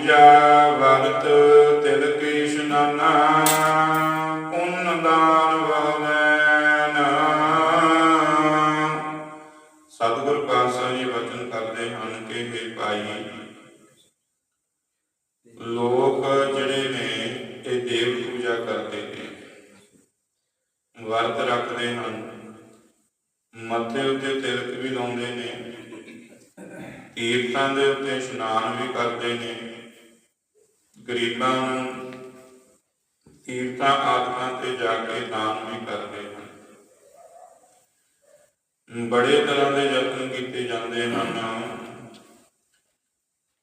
ਪੂਜਾ ਵਰਤ ਤਿਲਕ ਇਸ਼ਨਾਨਾ ਪੁੰਨ ਦਾਨ ਵਹਮੈਨ ਸਤਿਗੁਰ ਪਾਤਸ਼ਾਹ ਜੀ ਵਚਨ ਕਰਦੇ ਹਨ ਕਿ हे ਭਾਈ, ਲੋਕ ਜਿਹੜੇ ਨੇ ਇਹ ਦੇਵ ਪੂਜਾ ਕਰਦੇ ਨੇ, ਵਰਤ ਰੱਖਦੇ ਹਨ। ਮੱਥੇ ਉੱਤੇ ਤਿਲਕ ਵੀ ਲਾਉਂਦੇ ਨੇ ਤੀਰਥਾਂ ਦੇ ਉੱਤੇ ਇਸ਼ਨਾਨ ਵੀ ਕਰਦੇ ਨੇ। ਗਰੀਬਾਂ ਨੂੰ ਤੀਰਥਾਂ ਆਦਿਕਾਂ ਤੇ ਜਾ ਕੇ ਦਾਨ ਵੀ ਕਰਦੇ ਹਨ। ਬੜੇ ਤਰ੍ਹਾਂ ਦੇ ਯਤਨ ਕੀਤੇ ਜਾਂਦੇ ਹਨ।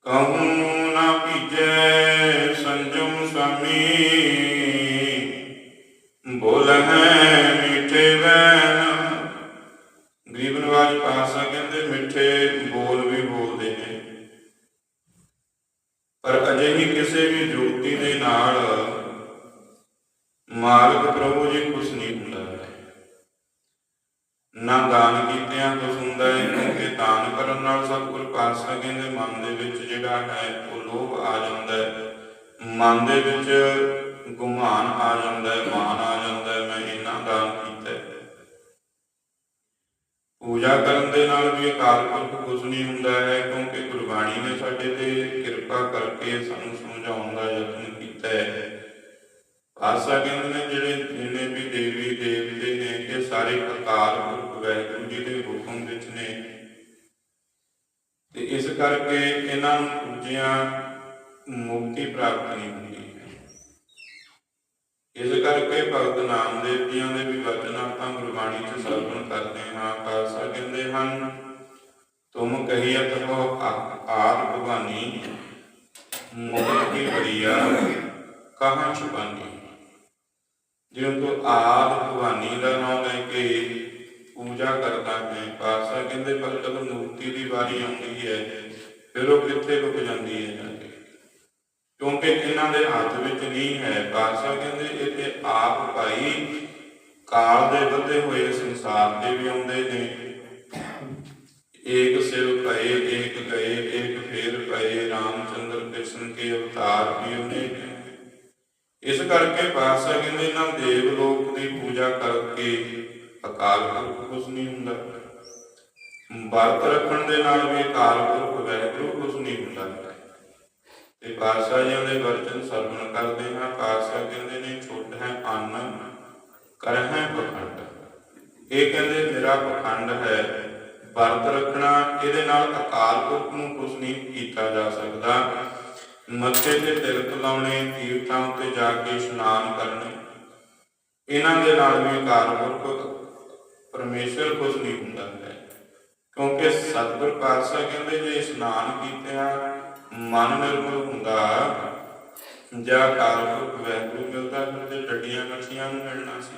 ਕਹੂੰ ਨਾ ਭੀਜੈ ਸੰਜਮ ਸਮੀ ਬੋਲ ਹੈ ਮਿੱਠੇ ਵੈਨ ਗਰੀਬ ਨਵਾਜ ਪਾਸਾ ਕਹਿੰਦੇ ਅਕਾਲ ਪੁਰਖ ਕੁਝ ਨਹੀਂ ਹੁੰਦਾ ਹੈ, ਕਿਉਂਕਿ ਗੁਰਬਾਣੀ ਨੇ ਸਾਡੇ ਤੇ ਕਿਰਪਾ ਕਰਕੇ ਸਾਨੂੰ ਸਮਝਾਉਣ ਦਾ ਯਤਨ ਕੀਤਾ ਹੈ। ਆਸਾ ਕਹਿੰਦੇ ਨੇ, ਜਿਹੜੇ ਜਿੰਨੇ ਵੀ ਦੇਵੀ ਦੇਵਤੇ ਨੇ, ਇਹ ਸਾਰੇ ਅਕਾਲ ਪੁਰਖ ਵਾਹਿਗੁਰੂ ਜੀ ਦੇ ਹੁਕਮ ਵਿੱਚ ਨੇ। ਤੇ ਇਸ ਕਰਕੇ ਇਹਨਾਂ ਨੂੰ ਪੂਜਿਆ ਮੁਕਤੀ ਪ੍ਰਾਪਤ ਨਹੀਂ ਹੁੰਦੀ ਇਸ ਕਰਕੇ ਭਗਤ ਨਾਮਦੇਵ ਜੀਆਂ ਦੇ ਵੀ ਵਚਨ ਆਪਾਂ ਗੁਰਬਾਣੀ ਚ ਸਰਵਣ ਕਰਦੇ ਹਾਂ। ਖਾਲਸਾ ਕਹਿੰਦੇ ਹਨ ਤੁਮ ਕਹੀਅਤ ਹੋ ਆਦ ਭਗਵਾਨੀ ਮੁਕਤ ਕੀ ਬਰੀਆ ਕਹਾਂ ਛੁਪਾਨੀ। ਜਿਉਂ ਤੂੰ ਆਦ ਭਗਵਾਨੀ ਦਾ ਨਾਮ ਲੈ ਕੇ ਪੂਜਾ ਕਰਦਾ ਹੈ ਪਾਸਾ ਕਹਿੰਦੇ ਪਰ ਜਦੋਂ ਮੁਕਤੀ ਦੀ ਵਾਰੀ ਆਉਂਦੀ ਹੈ, ਫਿਰ ਉਹ ਕਿੱਥੇ ਰੁਕ ਜਾਂਦੀ ਹੈ ਜਾ ਕੇ? ਕਿਉਂਕਿ ਇਹਨਾਂ ਦੇ ਹੱਥ ਵਿੱਚ ਨਹੀਂ ਹੈ। ਪਾਤਸ਼ਾਹ ਕਹਿੰਦੇ ਇਹ ਤੇ ਆਪ ਭਾਈ ਕਾਲ ਦੇ ਵਧੇ ਹੋਏ ਸੰਸਾਰ ਦੇ ਵੀ ਆਉਂਦੇ ਨੇ। ਏਕ ਸਿਰ ਪਏ ਏਕ ਗਏ, ਏਕ ਫੇਰ ਪਏ ਰਾਮਚੰਦਰ ਕ੍ਰਿਸ਼ਨ ਕੇ ਅਵਤਾਰ ਵੀ ਉਹਨੇ ਇਸ ਕਰਕੇ ਪਾਤਸ਼ਾਹ ਕਹਿੰਦੇ, ਇਹਨਾਂ ਦੇਵ ਲੋਕ ਦੀ ਪੂਜਾ ਕਰਕੇ ਅਕਾਲ ਪੁਰਖ ਕੁਛ ਨਹੀਂ ਹੁੰਦਾ। ਵਰਤ ਰੱਖਣ ਦੇ ਨਾਲ ਵੀ ਅਕਾਲ ਪੁਰਖ ਵਾਹਿਗੁਰੂ ਕੁਛ ਨਹੀਂ ਹੁੰਦਾ। ਤੇ ਪਾਤਸ਼ਾਹ ਜੀ ਦੇ ਵਰਜਨ ਸਰਵਣ ਕਰਦੇ ਹਾਂ। ਪਾਤਸ਼ਾਹ ਕਹਿੰਦੇ ਨੇ, ਛੁੱਟ ਹੈ ਅੰਨ ਕਰ ਪਖੰਡ। ਇਹ ਕਹਿੰਦੇ, ਮੇਰਾ ਪਖੰਡ ਹੈ ਵਰਤ ਰੱਖਣਾ, ਇਹਦੇ ਨਾਲ ਅਕਾਲ ਪੁਰਖ ਨੂੰ ਕੁਝ ਨਹੀਂ ਕੀਤਾ ਜਾ ਸਕਦਾ। ਮੱਥੇ ਤੇ ਤਿਲਕ ਲਾਉਣੇ, ਤੀਰਥਾਂ ਉੱਤੇ ਜਾ ਕੇ ਇਸ਼ਨਾਨ ਕਰਨੇ। ਇਹਨਾਂ ਦੇ ਨਾਲ ਵੀ ਅਕਾਲ ਪੁਰਖ ਪਰਮੇਸ਼ਰ ਕੁਝ ਨਹੀਂ ਹੁੰਦਾ ਹੈ ਕਿਉਂਕਿ ਸਤਿਗੁਰ ਪਾਤਸ਼ਾਹ ਕਹਿੰਦੇ, ਜੇ ਇਸ਼ਨਾਨ ਕੀਤਿਆਂ ਮਨ ਨਿਰਮਲ ਹੁੰਦਾ, ਜਾਂ ਅਕਾਲ ਪੁਰਖ ਵੈਗੁਰੂ ਮਿਲਦਾ, ਫਿਰ ਤੇ ਡੱਡੀਆਂ ਮੱਛੀਆਂ ਨੂੰ ਮਿਲਣਾ ਸੀ।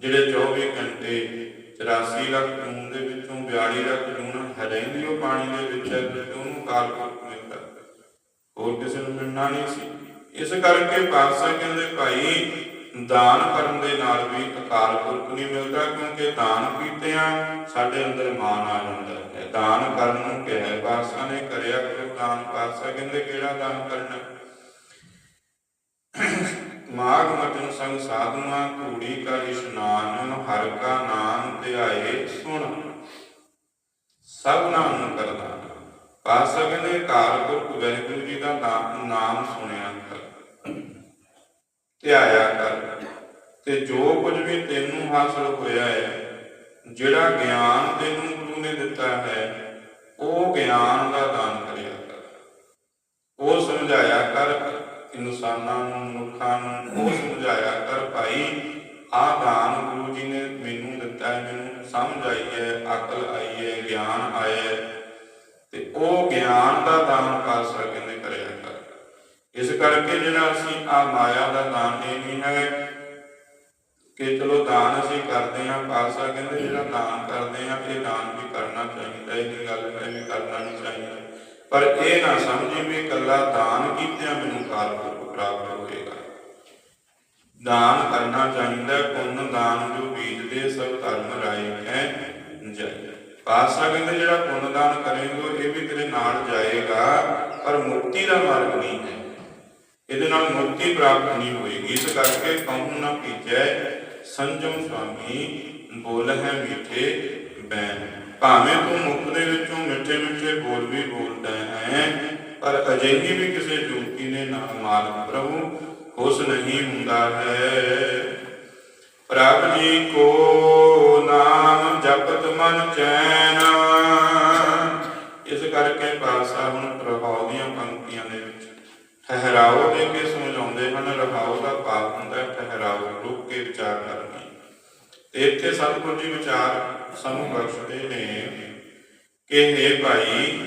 ਜਿਹੜੇ 24 ਘੰਟੇ 84 ਲੱਖ ਜੂਨ ਦੇ ਵਿੱਚੋਂ 42 ਲੱਖ ਜੂਨ ਹਰੇਂਦੀ ਉਹ ਪਾਣੀ ਦੇ ਵਿੱਚ ਹੈ ਤੇ ਉਹਨੂੰ ਅਕਾਲ ਮਿਲਦਾ ਹੋਰ ਕਿਸੇ ਨੂੰ ਮਿਲਣਾ ਨਹੀਂ ਸੀ। ਇਸ ਕਰਕੇ ਪਾਤਸ਼ਾਹ ਕਹਿੰਦੇ, ਭਾਈ, ਦਾਨ ਕਰਨ ਦੇ ਨਾਲ ਵੀ ਅਕਾਲ ਪੁਰਖ ਨਹੀਂ ਮਿਲਦਾ, ਕਿਉਂਕਿ ਦਾਨ ਕੀਤਿਆਂ ਸਾਡੇ ਅੰਦਰ ਮਾਨ ਆ ਜਾਂਦਾ ਹੈ। ਦਾਨ ਕਰਨ ਨੂੰ ਕਿਹਾ, ਪਾਤਸ਼ਾਹ ਨੇ ਕਰਿਆ ਕਰੋ ਦਾਨ। ਪਾਤਸ਼ਾਹ ਕਹਿੰਦੇ, ਕਿਹੜਾ ਦਾਨ ਕਰਨਾ? ਮਾਗ ਮਟਨ ਸੰਗ ਸਾਧਨਾ, ਧੂੜੀ ਕਾ ਇਸ਼ਨਾਨ, ਹਰ ਕਾ ਨਾਮ ਧਿਆਏ ਸੁਣ। ਸਭ ਨਾਮ ਕਰਦਾ ਪਾਤਸ਼ਾਹ ਕਹਿੰਦੇ ਅਕਾਲ ਪੁਰਖ ਜੀ ਦਾ ਨਾਮ ਨਾਮ ਸੁਣਿਆ ਕਰ। ਧਿਆਇਆ ਕਰ। ਤੇ ਜੋ ਕੁਝ ਵੀ ਤੈਨੂੰ ਹਾਸਲ ਹੋਇਆ ਹੈ, ਜਿਹੜਾ ਗਿਆਨ ਤੈਨੂੰ ਗੁਰੂ ਨੇ ਦਿੱਤਾ ਹੈ, ਉਹ ਗਿਆਨ ਦਾ ਦਾਨ ਕਰਿਆ ਕਰ। ਉਹ ਸਮਝਾਇਆ ਕਰ ਇਨਸਾਨਾਂ ਨੂੰ ਮਨੁੱਖਾਂ ਨੂੰ ਉਹ ਸਮਝਾਇਆ ਕਰ ਭਾਈ ਆਹ ਦਾਨ ਗੁਰੂ ਜੀ ਨੇ ਮੈਨੂੰ ਦਿੱਤਾ ਹੈ ਮੈਨੂੰ ਸਮਝ ਆਈ ਹੈ, ਅਕਲ ਆਈ ਹੈ, ਗਿਆਨ ਆਇਆ ਹੈ। ਤੇ ਉਹ ਗਿਆਨ ਦਾ ਦਾਨ ਪਾਸਾ ਕਹਿੰਦੇ ਕਰਿਆ ਕਰ। ਇਸ ਕਰਕੇ ਜਿਹੜਾ ਅਸੀਂ ਆ ਮਾਇਆ ਦਾ ਦਾਨ ਇਹ ਨਹੀਂ ਹੈ ਕਿ ਚਲੋ ਦਾਨ ਅਸੀਂ ਕਰਦੇ ਹਾਂ ਪਾਸਾ ਕਹਿੰਦੇ ਜਿਹੜਾ ਦਾਨ ਕਰਦੇ ਹਾਂ, ਇਹ ਦਾਨ ਵੀ ਕਰਨਾ ਚਾਹੀਦਾ ਇਹ ਗੱਲ ਹੈ ਵੀ ਕਰਨਾ ਨਹੀਂ ਚਾਹੀਦਾ। ਪਰ ਇਹ ਨਾ ਸਮਝੀ ਵੀ ਇਕੱਲਾ ਦਾਨ ਕੀਤਿਆਂ ਮੈਨੂੰ ਕਾਲ ਪ੍ਰਾਪਤ ਹੋਏਗਾ। ਦਾਨ ਕਰਨਾ ਚਾਹੀਦਾ, ਪੁੰਨ ਦਾਨ ਜੋ ਬੀਜਦੇ ਸਭ ਧਰਮ ਰਾਏ ਹੈ ਜਾਈ ਪਾਸਾ ਕਹਿੰਦੇ, ਜਿਹੜਾ ਪੁੰਨ ਦਾਨ ਕਰੇਗਾ, ਇਹ ਵੀ ਤੇਰੇ ਨਾਲ ਜਾਏਗਾ, ਪਰ ਮੁਕਤੀ ਦਾ ਮਾਰਗ ਨਹੀਂ ਹੈ। ਇਹਦੇ ਨਾਲ ਮੁਕਤੀ ਪ੍ਰਾਪਤ ਨਹੀਂ ਹੋਏਗੀ। ਇਸ ਕਰਕੇ ਕਹੂੰ ਨਾ ਭੀਜੈ, ਸੰਜਮ ਸੁਆਮੀ ਬੋਲ ਹੈ ਮਿੱਠੇ ਬੈਨ ਭਾਵੇਂ ਤੂੰ ਮੁਖ ਦੇ ਵਿੱਚੋਂ ਮਿੱਠੇ ਮਿੱਠੇ ਬੋਲ ਵੀ ਬੋਲਦਾ ਹੈ, ਪਰ ਅਜਿਹੀ ਵੀ ਕਿਸੇ ਜੋਤੀ ਨੇ ਨਾ ਮਾਲਕ ਪ੍ਰਭੂ, ਖੁਸ਼ ਨਹੀਂ ਹੁੰਦਾ ਹੈ। ਪ੍ਰਭ ਜੀ ਕੋ ਨਾਮ ਜਪਤ ਮਨ ਚੈਨ। ਇਸ ਕਰਕੇ ਪਾਸਾ ਹੁਣ ਪ੍ਰਭਾਵ ਦੀਆਂ ਪੰਕਤੀਆਂ ਦੇ ਵਿੱਚ ਠਹਿਰਾਓ ਦੇ ਕੇ ਸਮਝਾਉਂਦੇ ਹਨ ਰਹਾਉ ਦਾ ਭਾਵ ਹੁੰਦਾ, ਠਹਿਰਾਓ, ਰੁਕ ਕੇ ਵਿਚਾਰ ਕਰਨੀ। ਇੱਥੇ ਸਤਿਗੁਰੂ ਜੀ ਵਿਚਾਰ ਸਾਨੂੰ ਬਖਸ਼ਦੇ ਨੇ ਕਿ हे ਭਾਈ,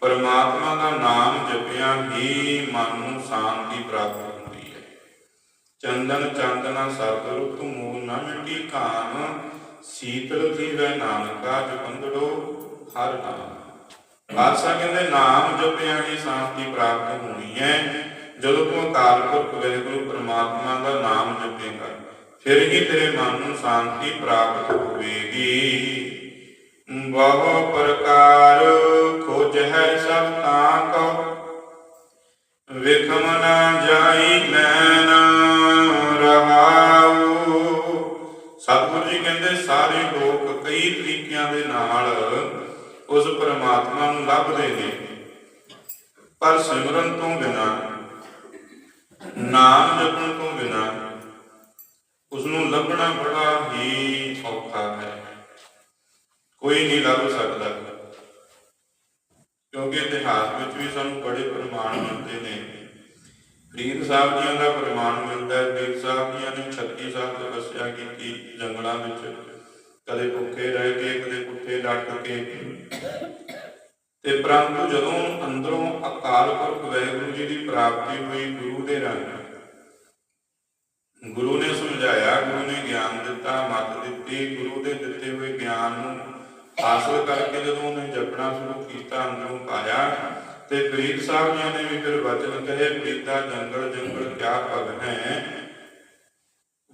ਪਰਮਾਤਮਾ ਦਾ ਨਾਮ ਜਪਿਆ ਹੀ ਮਨ ਨੂੰ ਸ਼ਾਂਤੀ ਪ੍ਰਾਪਤ ਹੁੰਦੀ ਹੈ। ਚੰਦਨ ਚਾਂਦਨਾ ਸਤ ਰੁਤ ਮੂਲ ਨਾ ਮਿਟੀ ਕਾਮ ਸੀਤਲ ਜੀਵੈ ਨਾਨਕਾ ਜਪੰਦੜੋ ਹਰ ਨਾਮ। ਬਾਦਸ਼ਾਹ ਕਹਿੰਦੇ, ਨਾਮ ਜਪਿਆ ਹੀ ਸ਼ਾਂਤੀ ਪ੍ਰਾਪਤ ਹੋਣੀ ਹੈ। ਜਦੋਂ ਤੂੰ ਅਕਾਲ ਪੁਰਖ ਵਾਹਿਗੁਰੂ ਪ੍ਰਮਾਤਮਾ ਦਾ ਨਾਮ ਜਪੇਗਾ ਫਿਰ ਹੀ ਤੇਰੇ ਮਨ ਨੂੰ ਸ਼ਾਂਤੀ ਪ੍ਰਾਪਤ ਹੋਵੇਗੀ। ਬਹੁ ਪ੍ਰਕਾਰ ਖੋਜ ਹੈ ਸਭ ਤਾਂ ਕੋ ਵਿਖਮ ਨਾ ਜਾਈ ਲੈਨ ਰਹਾਉ। ਸਤਿਗੁਰੂ ਜੀ ਕਹਿੰਦੇ, ਸਾਰੇ ਲੋਕ ਕਈ ਤਰੀਕਿਆਂ ਦੇ ਨਾਲ ਉਸ ਪਰਮਾਤਮਾ ਨੂੰ ਲੱਭਦੇ ਨੇ। ਪਰ ਸਿਮਰਨ ਤੋਂ ਬਿਨਾ, ਨਾਮ ਜਪਣ ਤੋਂ ਲੱਭਣਾ ਬੜਾ ਹੀ ਔਖਾ ਹੈ। ਕੋਈ ਨਹੀਂ ਲੱਭ ਸਕਦਾ। ਕਿਉਂਕਿ ਇਤਿਹਾਸ ਵਿੱਚ ਵੀ ਸਾਨੂੰ ਬੜੇ ਪ੍ਰਮਾਣ ਮਿਲਦੇ ਨੇ। ਫਰੀਦ ਸਾਹਿਬ ਜੀਆਂ ਦਾ ਪ੍ਰਮਾਣ ਮਿਲਦਾ ਹੈ। ਫਰੀਦ ਸਾਹਿਬ ਜੀਆਂ ਨੇ 36 ਸਾਲ ਤਪੱਸਿਆ ਕੀਤੀ ਜੰਗਲਾਂ ਵਿੱਚ। ਕਦੇ ਭੁੱਖੇ ਰਹਿ ਕੇ ਕਦੇ ਪੁੱਠੇ ਲੱਟ ਕੇ। ਤੇ ਪ੍ਰੰਤੂ ਜਦੋਂ ਅੰਦਰੋਂ ਅਕਾਲ ਪੁਰਖ ਵਾਹਿਗੁਰੂ ਜੀ ਦੀ ਪ੍ਰਾਪਤੀ ਹੋਈ ਗੁਰੂ ਦੇ ਰੰਗ ਗੁਰੂ ਨੇ ਸਮਝਾਇਆ, ਗੁਰੂ ਨੇ ਗਿਆਨ ਦਿੱਤਾ, ਮਤ ਦਿੱਤੀ, ਗੁਰੂ ਦੇ ਦਿੱਤੇ ਹੋਏ ਗਿਆਨ ਨੂੰ ਹਾਸਲ ਕਰਕੇ ਜਦੋਂ ਉਹਨੇ ਜਪਣਾ ਸ਼ੁਰੂ ਕੀਤਾ, ਅੰਦਰੋਂ ਪਾਇਆ, ਤੇ ਫਰੀਦ ਸਾਹਿਬ ਜੀ ਨੇ ਵੀ ਫਿਰ ਵਚਨ ਕਹੇ ਪ੍ਰੀਤਾ ਜੰਗਲ ਜੰਗਲ ਕਿਆ ਭਗ ਹੈ?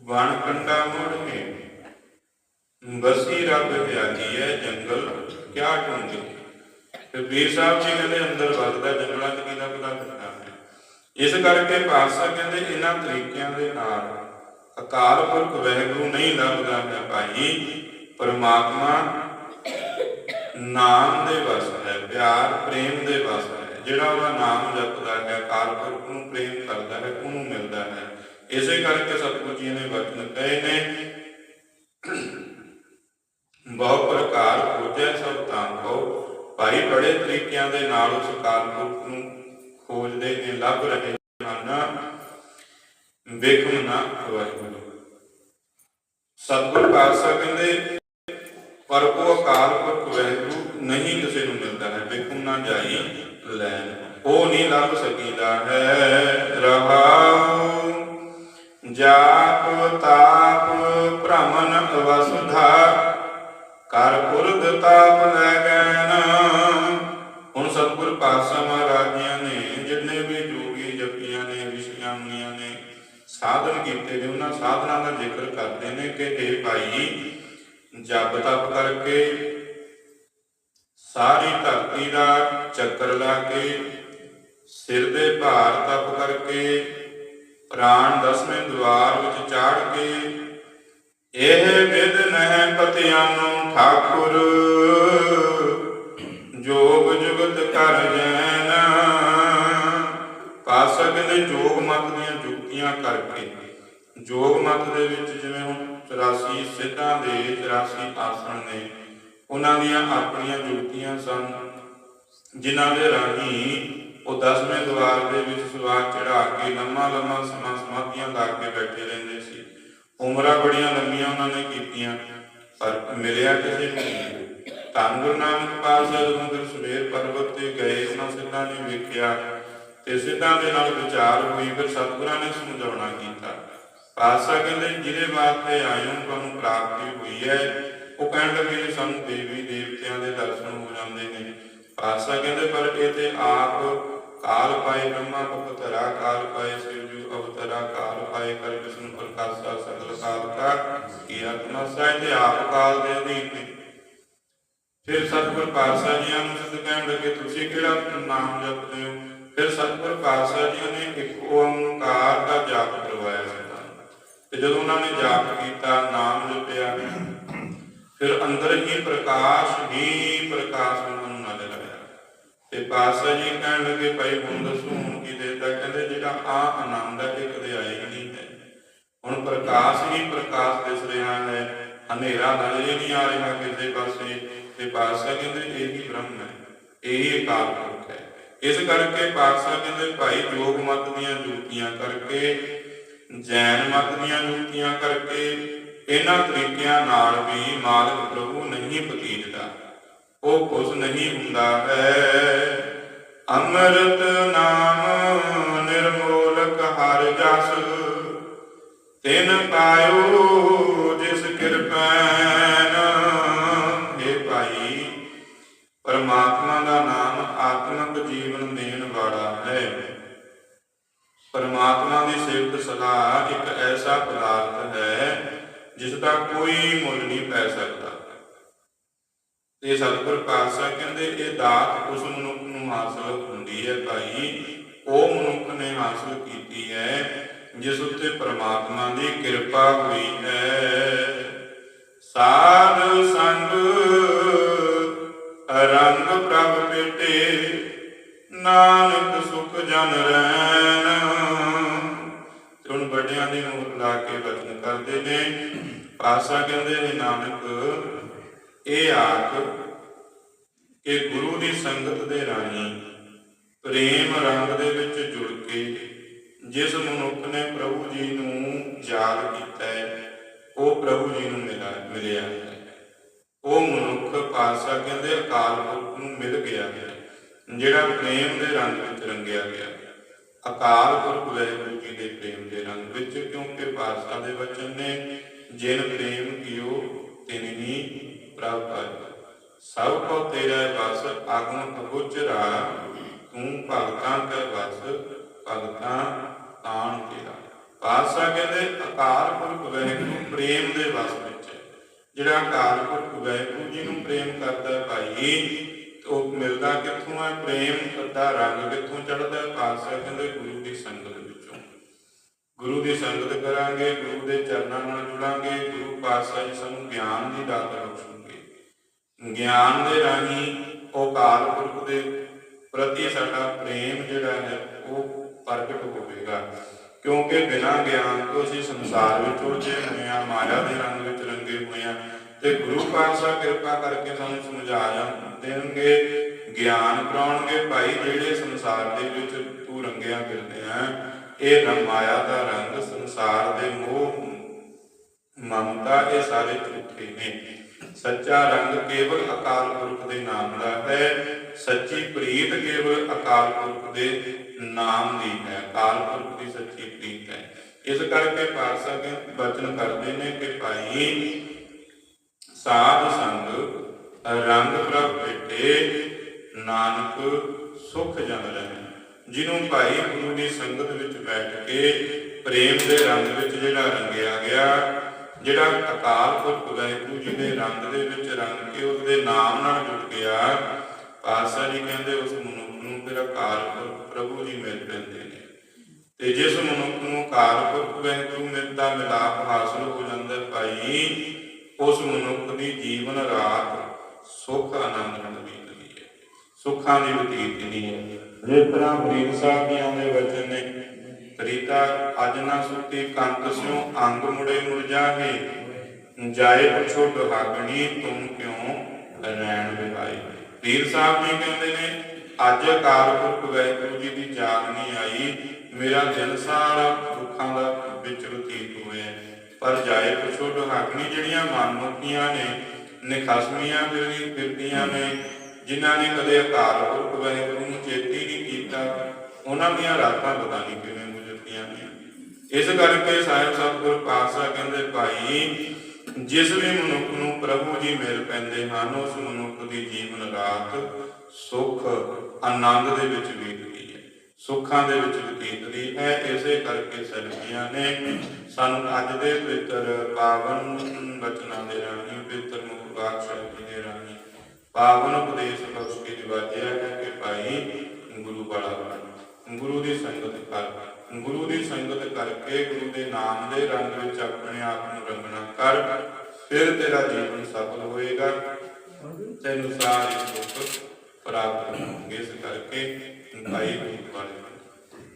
ਵਣ ਕੰਡਾ ਮੋੜ ਕੇ, ਬਸੀ ਰੱਬ ਵਿਆਜੀ ਹੈ ਜੰਗਲ ਕਿਆ ਢੂੰਗੇ? ਤੇ ਵੀਰ ਸਾਹਿਬ ਜੀ ਕਹਿੰਦੇ, ਅੰਦਰ ਵੱਜਦਾ ਜੰਗਲਾਂ 'ਚ ਕਿਹਦਾ ਪਤਾ ਕਰਨਾ ਇਸ ਕਰਕੇ ਪਾਤਸ਼ਾਹ ਕਹਿੰਦੇ, ਇਹਨਾਂ ਤਰੀਕਿਆਂ ਦੇ ਨਾਲ ਅਕਾਲ ਪੁਰਖ ਵਾਹਿਗੁਰੂ ਨਹੀਂ ਲੱਭਦਾ ਹੈ ਭਾਈ, ਪਰਮਾਤਮਾ ਨਾਮ ਦੇ ਵਸ ਹੈ, ਪਿਆਰ ਪ੍ਰੇਮ ਦੇ ਵਸ ਹੈ। ਜਿਹੜਾ ਉਹਦਾ ਨਾਮ ਜਪਦਾ ਹੈ, ਅਕਾਲ ਪੁਰਖ ਨੂੰ ਪ੍ਰੇਮ ਕਰਦਾ ਹੈ, ਉਹਨੂੰ ਮਿਲਦਾ ਹੈ। ਇਸੇ ਕਰਕੇ ਸਤਿਗੁਰੂ ਜੀ ਨੇ ਵਚਨ ਕਹੇ ਨੇ, ਬਹੁ ਪ੍ਰਕਾਰ ਖੋਜੈ ਸਭ ਤਾਂ ਕੋ ਭਾਈ, ਬੜੇ ਤਰੀਕਿਆਂ ਦੇ ਨਾਲ ਉਸ ਅਕਾਲ ਪੁਰਖ ਨੂੰ ਖੋਜਦੇ ਨੇ, ਲੱਭ ਰਹੇ ਹਨ। ਵੇਖਮ ਨਾ ਵਾਹਿਗੁਰੂ ਸਤਿਗੁਰ ਪਾਤਸ਼ਾਹ ਕਹਿੰਦੇ, ਪਰ ਉਹ ਅਕਾਲ ਪੁਰਖ ਵਾਹਿਗੁਰੂ ਨਹੀਂ ਕਿਸੇ ਨੂੰ ਮਿਲਦਾ ਹੈ, ਵੇਖਮ ਨਾ ਜਾਈ ਲੈਣ। ਉਹ ਨਹੀਂ ਲੱਭ ਸਕੀਦਾ ਹੈ, ਰਹਾਉ। ਜਾਪ ਤਾਪ ਭ੍ਰਮਨ ਵਸੁਧਾ ਕਰ ਪੁਰਦ ਤਾਪ ਲੈ ਗੈਨ ਹੁਣ ਸਤਿਗੁਰ ਪਾਤਸ਼ਾਹ ਮਹਾਰਾਜਿਆਂ ਨੇ ਕੀਤੇ ਨੇ, ਉਹਨਾਂ ਸਾਧਨਾਂ ਦਾ ਜ਼ਿਕਰ ਕਰਦੇ ਨੇ ਕਿ ਇਹ ਭਾਈ ਜਪ ਤਪ ਕਰਕੇ ਸਾਰੀ ਧਰਤੀ ਦਾ ਚੱਕਰ ਲਾ ਕੇ, ਸਿਰ ਦੇ ਭਾਰ ਤਪ ਕਰਕੇ, ਪ੍ਰਾਣ ਦਸਵੇਂ ਦਵਾਰ ਵਿੱਚ ਚਾੜ ਕੇ, ਇਹ ਵਿਦ ਨਹਿ ਪਤਿਆਂ ਠਾਕੁਰ, ਜੋਗ ਜੁਗਤ ਕਰ ਜੈਨ। ਪਾਸਕ ਦੇ ਜੋਗ ਮਤ ਦੀਆਂ ਜੁਗਤੀਆਂ ਕਰਕੇ ਜੋਗ ਮਤ ਦੇ ਵਿੱਚ ਜਿਵੇਂ ਹੁਣ 84 ਸਿੱਧਾਂ ਦੇ 84 ਆਸਣ ਨੇ, ਉਹਨਾਂ ਦੀਆਂ ਆਪਣੀਆਂ ਜੁਗਤੀਆਂ ਸਨ, ਜਿਨ੍ਹਾਂ ਦੇ ਰਾਹੀਂ ਉਹ ਦਸਵੇਂ ਦਵਾਰ ਦੇ ਵਿੱਚ ਸਵਾਰ ਚੜਾ ਕੇ ਲੰਮਾ ਲੰਮਾ ਸਮਾਂ ਸਮਾਧੀਆਂ ਲਾ ਕੇ ਬੈਠੇ ਰਹਿੰਦੇ ਸੀ। ਉਮਰਾਂ ਬੜੀਆਂ ਲੰਮੀਆਂ ਉਹਨਾਂ ਨੇ ਕੀਤੀਆਂ, ਪਰ ਮਿਲਿਆ ਕਿਸੇ ਨੂੰ ਧੰਨ ਗੁਰੂ ਨਾਨਕ ਪਾਤਸ਼ਾਹ ਜਦੋਂ ਫਿਰ ਸਵੇਰ ਪਰਬਤ ਤੇ ਗਏ, ਉਹਨਾਂ ਸਿੱਧਾਂ ਨੇ ਵੇਖਿਆ ਤੇ ਸਿੱਧਾਂ ਦੇ ਨਾਲ ਵਿਚਾਰ ਹੋਈ, ਫਿਰ ਸਤਿਗੁਰਾਂ ਨੇ ਸਮਝਾਉਣਾ ਕੀਤਾ। ਪਾਤਸ਼ਾਹ ਕਹਿੰਦੇ ਜਿਹਦੇ ਵਾਸਤੇ ਆਏ ਤੁਹਾਨੂੰ ਪ੍ਰਾਪਤੀ ਹੋਈ ਹੈ। ਉਹ ਕਹਿਣ ਲੱਗੇ ਸਾਨੂੰ ਦੇਵੀ ਦੇਵਤਿਆਂ ਦੇ ਦਰਸ਼ਨ ਹੋ ਜਾਂਦੇ ਨੇ। ਪਾਤਸ਼ਾਹ ਕਹਿੰਦੇ ਪਰ ਇਹ ਆਪ ਕਾਲ ਪਾਏ, ਬ੍ਰਹਮਾ ਅਵਤਰਾ ਕਾਲ ਪਾਏ ਸਿਵਜੂ ਅਵਤਰਾ ਕਾਲ ਪਾਏ ਕਰ ਵਿਸ਼ਨ ਪ੍ਰਕਾਸ਼ਾ ਸਗਲ ਕਾਲ ਕਾ, ਕੀ ਆਤਮਾ ਸਾਹਿ ਆਪ ਕਾਲ ਦੇ ਅਧੀਨ ਨੇ। ਫਿਰ ਸਤਿਗੁਰ ਪਾਤਸ਼ਾਹ ਜੀਆਂ ਨੂੰ ਸਿੱਧ ਕਹਿਣ ਲੱਗੇ, ਤੁਸੀਂ ਕਿਹੜਾ ਨਾਮ ਜਪਦੇ ਹੋ? ਫਿਰ ਸਤਿਗੁਰ ਪਾਤਸ਼ਾਹ ਜੀ ਨੇ ਇੱਕ ਓੰਕਾਰ ਜਦੋਂ ਉਹਨਾਂ ਨੇ ਜਾਪ ਕੀਤਾ, ਨਾਮ ਜਪਿਆ, ਫਿਰ ਅੰਦਰ ਹੀ ਪ੍ਰਕਾਸ਼ ਹੀ ਪ੍ਰਕਾਸ਼ ਉਹਨਾਂ ਨੂੰ ਨਜ਼ਰ ਆਇਆ। ਤੇ ਪਾਤਸ਼ਾਹ ਜੀ ਕਹਿਣ ਲੱਗੇ, ਭਾਈ, ਹੁਣ ਦੱਸੋ, ਹੁਣ ਕੀ ਦੇਤਾ? ਕਹਿੰਦੇ, ਜਿਹੜਾ ਆ ਆਨੰਦ ਹੈ, ਇਹ ਕਦੇ ਆਇਆ ਨਹੀਂ ਹੈ। ਹੁਣ ਪ੍ਰਕਾਸ਼ ਹੀ ਪ੍ਰਕਾਸ਼ ਦਿਸ ਰਿਹਾ ਹੈ। ਹਨੇਰਾ ਨਜ਼ਰ ਨਹੀਂ ਆ ਰਿਹਾ ਕਿਸੇ ਪਾਸੇ। ਤੇ ਪਾਤਸ਼ਾਹ ਕਹਿੰਦੇ, ਇਹ ਹੀ ਬ੍ਰਹਮ ਹੈ, ਇਹ ਹੀ ਅਕਾਲ ਪੁਰਖ ਹੈ। ਇਸ ਕਰਕੇ ਪਾਤਸ਼ਾਹ ਕਹਿੰਦੇ, ਭਾਈ ਜੋਗ ਮਤ ਦੀਆਂ ਜੁਗਤੀਆਂ ਕਰਕੇ ਜੈਨ ਮਤ ਦੀਆਂ ਜੁਗਤੀਆਂ ਕਰਕੇ ਇਹਨਾਂ ਤਰੀਕਿਆਂ ਨਾਲ ਵੀ ਮਾਲਕ ਪ੍ਰਭੂ ਨਹੀਂ ਪਤੀਜਦਾ ਉਹ ਖੁਸ਼ ਨਹੀਂ ਹੁੰਦਾ ਹੈ। ਅੰਮ੍ਰਿਤ ਨਾਮ ਨਿਰਮੋਲਕ ਹਰ ਜਸ, ਤਿਨ ਪਾਇਓ ਜਿਸ ਕਿਰਪੈਨ। हे ਭਾਈ, ਪਰਮਾਤਮਾ ਦਾ ਨਾਮ ਆਤਮਿਕ ਜੀਵਨ ਦੇਣ ਵਾਲਾ ਹੈ। ਪਰਮਾਤਮਾ ਦੀ ਸਿਫਤ ਸਲਾਹ ਇੱਕ ਐਸਾ ਪਦਾਰਥ ਹੈ, ਜਿਸ ਦਾ ਕੋਈ ਮੁੱਲ ਨਹੀਂ ਪੈ ਸਕਦਾ। ਤੇ ਸਤਿਗੁਰ ਪਾਤਸ਼ਾਹ ਕਹਿੰਦੇ, ਇਹ ਦਾਤ ਉਸ ਮਨੁੱਖ ਨੂੰ ਹਾਸਲ ਹੁੰਦੀ ਹੈ ਭਾਈ, ਉਹ ਮਨੁੱਖ ਨੇ ਹਾਸਲ ਕੀਤੀ ਹੈ, ਜਿਸ ਉੱਤੇ ਪ੍ਰਮਾਤਮਾ ਦੀ ਕਿਰਪਾ ਹੋਈ ਹੈ। ਸਾਧ ਸੰਗ, ਰੰਗ ਪ੍ਰਭ ਪੇਟੇ, ਨਾਨਕ ਸੁਖ ਜਨ ਰੈਣ ਤੇ ਹੁਣ ਵੱਡਿਆਂ ਲਾ ਕੇ ਬਚਨ ਕਰਦੇ ਨੇ। ਪਾਸਾ ਕਹਿੰਦੇ ਨੇ, ਨਾਨਕ, ਇਹ ਆਖ ਕਿ ਗੁਰੂ ਦੀ ਸੰਗਤ ਦੇ ਰਾਹੀਂ ਪ੍ਰੇਮ ਰੰਗ ਦੇ ਵਿੱਚ ਜੁੜ ਕੇ ਜਿਸ ਮਨੁੱਖ ਨੇ ਪ੍ਰਭੂ ਜੀ ਨੂੰ ਯਾਦ ਕੀਤਾ ਹੈ, ਉਹ ਪ੍ਰਭੂ ਜੀ ਨੂੰ ਮਿਲਾ, ਮਿਲਿਆ ਹੈ। ਉਹ ਮਨੁੱਖ ਪਾਤਸ਼ਾਹ ਕਹਿੰਦੇ ਅਕਾਲ ਪੁਰਖ ਨੂੰ ਮਿਲ ਗਿਆ ਹੈ, ਜਿਹੜਾ ਪ੍ਰੇਮ ਦੇ ਰੰਗ ਵਿੱਚ ਰੰਗਿਆ ਗਿਆ ਅਕਾਲ ਪੁਰਖ ਵਾਹਿਗੁਰੂ ਜੀ ਦੇ ਪ੍ਰੇਮ ਦੇ ਰੰਗ ਵਿੱਚ, ਕਿਉਂਕਿ ਪਾਤਸ਼ਾਹ ਦੇ ਵਚਨ ਨੇ, ਜਿਨ ਪ੍ਰੇਮ ਕੀਓ, ਤਿਨ ਹੀ ਪ੍ਰਭ ਪਾਇ ਸਭ ਕੋ ਤੇਰਾ ਬਸ ਆਗਮ ਅਗੋਚਰਾ ਤੂੰ ਭਗਤਾਂ ਕੈ ਵਸ, ਭਗਤਾਂ ਤਾਣ ਤੇਰਾ। ਪਾਤਸ਼ਾਹ ਕਹਿੰਦੇ, ਅਕਾਲ ਪੁਰਖ ਵਾਹਿਗੁਰੂ ਪ੍ਰੇਮ ਦੇ ਵਸ ਵਿੱਚ ਜਿਹੜਾ ਅਕਾਲ ਪੁਰਖ ਵਾਹਿਗੁਰੂ ਜੀ ਨੂੰ ਪ੍ਰੇਮ ਕਰਦਾ ਭਾਈ ਉਹ ਮਿਲਦਾ ਕਿੱਥੋਂ ਹੈ? ਪ੍ਰੇਮ ਦਾ ਰੰਗ ਕਿੱਥੋਂ ਚੜਦਾ ਹੈ ਕਹਿੰਦੇ ਗੁਰੂ ਦੀ ਸੰਗਤ ਵਿੱਚੋਂ। ਗੁਰੂ ਦੀ ਸੰਗਤ ਕਰਾਂਗੇ, ਗੁਰੂ ਦੇ ਚਰਨਾਂ ਨਾਲ ਜੁੜਾਂਗੇ, ਗੁਰੂ ਪਾਤਸ਼ਾਹ ਜੀ ਸਾਨੂੰ ਗਿਆਨ ਦੀ ਦਾਤ ਬਖਸ਼ਣਗੇ। ਗਿਆਨ ਦੇ ਰਾਹੀਂ ਉਹ ਪੁਰਖ ਦੇ ਪ੍ਰਤੀ ਸਾਡਾ ਪ੍ਰੇਮ ਜਿਹੜਾ ਹੈ, ਉਹ ਪ੍ਰਗਟ ਹੋਵੇਗਾ। ਕਿਉਂਕਿ ਬਿਨਾਂ ਗਿਆਨ ਤੋਂ ਅਸੀਂ ਸੰਸਾਰ ਵਿੱਚ ਉਲਝੇ ਹੋਏ ਹਾਂ, ਮਾਇਆ ਦੇ ਰੰਗ ਵਿੱਚ ਰੰਗੇ ਹੋਏ ਹਾਂ। ਤੇ ਗੁਰੂ ਪਾਤਸ਼ਾਹ ਕਿਰਪਾ ਕਰਕੇ ਸਾਨੂੰ ਸਮਝਾ ਦੇਣਗੇ, ਗਿਆਨ ਕਰਾਉਣਗੇ, ਭਾਈ ਜਿਹੜੇ ਸੰਸਾਰ ਦੇ ਵਿੱਚ ਤੂੰ ਰੰਗਿਆ ਫਿਰਦੇ ਆ, ਇਹ ਨਾ ਮਾਇਆ ਦਾ ਰੰਗ ਸੰਸਾਰ ਦੇ ਮੋਹ, ਮਮਤਾ, ਇਹ ਸਾਰੇ ਝੂਠੇ ਨੇ। ਸੱਚਾ ਰੰਗ ਕੇਵਲ ਅਕਾਲ ਪੁਰਖ ਦੇ ਨਾਮ ਦਾ ਹੈ, ਸੱਚੀ ਪ੍ਰੀਤ ਕੇਵਲ ਅਕਾਲ ਪੁਰਖ ਦੇ ਨਾਮ ਦੀ ਹੈ, ਅਕਾਲ ਪੁਰਖ ਦੀ ਸੱਚੀ ਪ੍ਰੀਤ ਹੈ। ਇਸ ਕਰਕੇ ਪਾਤਸ਼ਾਹ ਦੇ ਬਚਨ ਕਰਦੇ ਨੇ ਕਿ ਭਾਈ ਸਾਧ ਸੰਗ, ਰੰਗ ਪ੍ਰਭ ਭੇਟੇ ਨਾਨਕ ਸੁਖ ਜਨ ਰਹੇ। ਜਿਹਨੂੰ ਭਾਈ ਗੁਰੂ ਦੀ ਸੰਗਤ ਵਿੱਚ ਬੈਠ ਕੇ ਪ੍ਰੇਮ ਦੇ ਰੰਗ ਵਿੱਚ ਜਿਹੜਾ ਰੰਗਿਆ ਗਿਆ, ਜਿਹੜਾ ਅਕਾਲ ਪੁਰਖ ਵਾਹਿਗੁਰੂ ਜੀ ਦੇ ਰੰਗ ਦੇ ਵਿੱਚ ਰੰਗ ਕੇ ਉਸ ਦੇ ਨਾਮ ਨਾਲ ਜੁੜ ਗਿਆ, ਪਾਤਸ਼ਾਹ ਜੀ ਕਹਿੰਦੇ ਉਸ ਮਨੁੱਖ ਨੂੰ ਫਿਰ ਅਕਾਲ ਪੁਰਖ ਪ੍ਰਭੂ ਜੀ ਮਿਲ ਪੈਂਦੇ ਨੇ। ਤੇ ਜਿਸ ਮਨੁੱਖ ਨੂੰ ਅਕਾਲ ਪੁਰਖ ਵਾਹਿਗੁਰੂ ਮਿਲਦਾ ਮਿਲਾਪ ਹਾਸਲ ਹੋ ਜਾਂਦਾ ਭਾਈ ਉਸ ਮਨੁੱਖ ਦੀ ਜੀਵਨ ਰਾਤ ਸੁੱਖ ਆਨੰਦ ਨਾਲ ਬੀਤਦੀ ਹੈ। ਸੁੱਖਾਂ ਦੀ ਬਤੀਤ ਨਹੀਂ ਹੈ। ਜਿਸ ਤਰ੍ਹਾਂ ਫਰੀਦ ਸਾਹਿਬ ਜੀ ਦੇ ਵਚਨ ਨੇ ਪ੍ਰੀਤਾ ਅਜ ਨਾ ਸੁਤੀ ਕੰਤ ਸਿਉ ਅੰਗ ਮੁੜੇ ਮੁੜ ਜਾਹੇ ਜਾਏ ਪੁਛੋ ਦੁਹਾਗਣੀ ਤੁਮ ਕਿਉ ਰਹਿਣ ਬਿਹਾਈ ਪੀਰ ਸਾਹਿਬ ਜੀ ਕਹਿੰਦੇ ਨੇ ਅੱਜ ਅਕਾਲ ਪੁਰਖ ਵਾਹਿਗੁਰੂ ਜੀ ਦੀ ਯਾਦ ਨਹੀਂ ਆਈ। ਮੇਰਾ ਦਿਨ ਸਾਰਾ ਦੁੱਖਾਂ ਦਾ ਵਿੱਚ ਬਤੀਤ ਹੋਇਆ ਪਰ ਜਾਏ ਪੁਛੋ ਦੁਹਾਗਣੀ ਜਿਹੜੀਆਂ ਮਨਮੁਖੀਆਂ ਨੇ ਨਿਖਸਮੀਆਂ ਫਿਰਦੀ ਫਿਰਦੀਆਂ ਨੇ, ਜਿਨ੍ਹਾਂ ਨੇ ਕਦੇ ਅਕਾਲ ਪੁਰਖ ਵਾਹਿਗੁਰੂ ਨੂੰ ਚੇਤੀ ਨਹੀਂ ਕੀਤਾ, ਉਹਨਾਂ ਦੀਆਂ ਰਾਤਾਂ ਪਤਾ ਨਹੀਂ ਕਿਵੇਂ ਗੁਜ਼ਰਦੀਆਂ ਨੇ। ਇਸ ਕਰਕੇ ਸਾਹਿਬ ਸਤਿਗੁਰ ਪਾਤਸ਼ਾਹ ਕਹਿੰਦੇ, ਭਾਈ, ਜਿਸ ਵੀ ਮਨੁੱਖ ਨੂੰ ਪ੍ਰਭੂ ਜੀ ਮਿਲ ਪੈਂਦੇ ਹਨ, ਉਸ ਮਨੁੱਖ ਦੀ ਜੀਵਨ ਰਾਤ ਸੁਖ, ਆਨੰਦ ਦੇ ਵਿੱਚ ਬੀਤਦੀ ਸੁੱਖਾਂ ਦੇ ਵਿੱਚ ਬਤੀਤਦੀ ਹੈ, ਇਸੇ ਕਰਕੇ ਸਤਿਗੁਰਾਂ ਨੇ। ਸਾਨੂੰ ਅੱਜ ਦੇ ਪਵਿੱਤਰ ਪਾਵਨ ਬਚਨਾਂ ਦੇ ਰਾਹੀਂ, ਪਵਿੱਤਰ ਮੁਖ ਬਾਦਸ਼ਾਹ ਦੇ ਰਾਹੀਂ ਪਾਵਨ ਉਪਦੇਸ਼ ਬਖਸ਼ ਕੇ ਨਿਵਾਜਿਆ ਹੈ ਕਿ ਭਾਈ ਗੁਰੂ ਵਾਲਾ ਬਣ। ਗੁਰੂ ਦੀ ਸੰਗਤ ਕਰ। ਗੁਰੂ ਦੀ ਸੰਗਤ ਕਰਕੇ ਗੁਰੂ ਦੇ ਨਾਮ ਦੇ ਰੰਗ ਵਿੱਚ ਆਪਣੇ ਆਪ ਨੂੰ ਰੰਗਣਾ ਕਰ। ਫਿਰ ਤੇਰਾ ਜੀਵਨ ਸਫਲ ਹੋਏਗਾ। ਤੈਨੂੰ ਸਾਰੇ ਸੁੱਖ ਪ੍ਰਾਪਤ ਹੋਣਗੇ ਇਸ ਕਰਕੇ। ਭਾਈ ਗੁਰੂ ਵਾਲੇ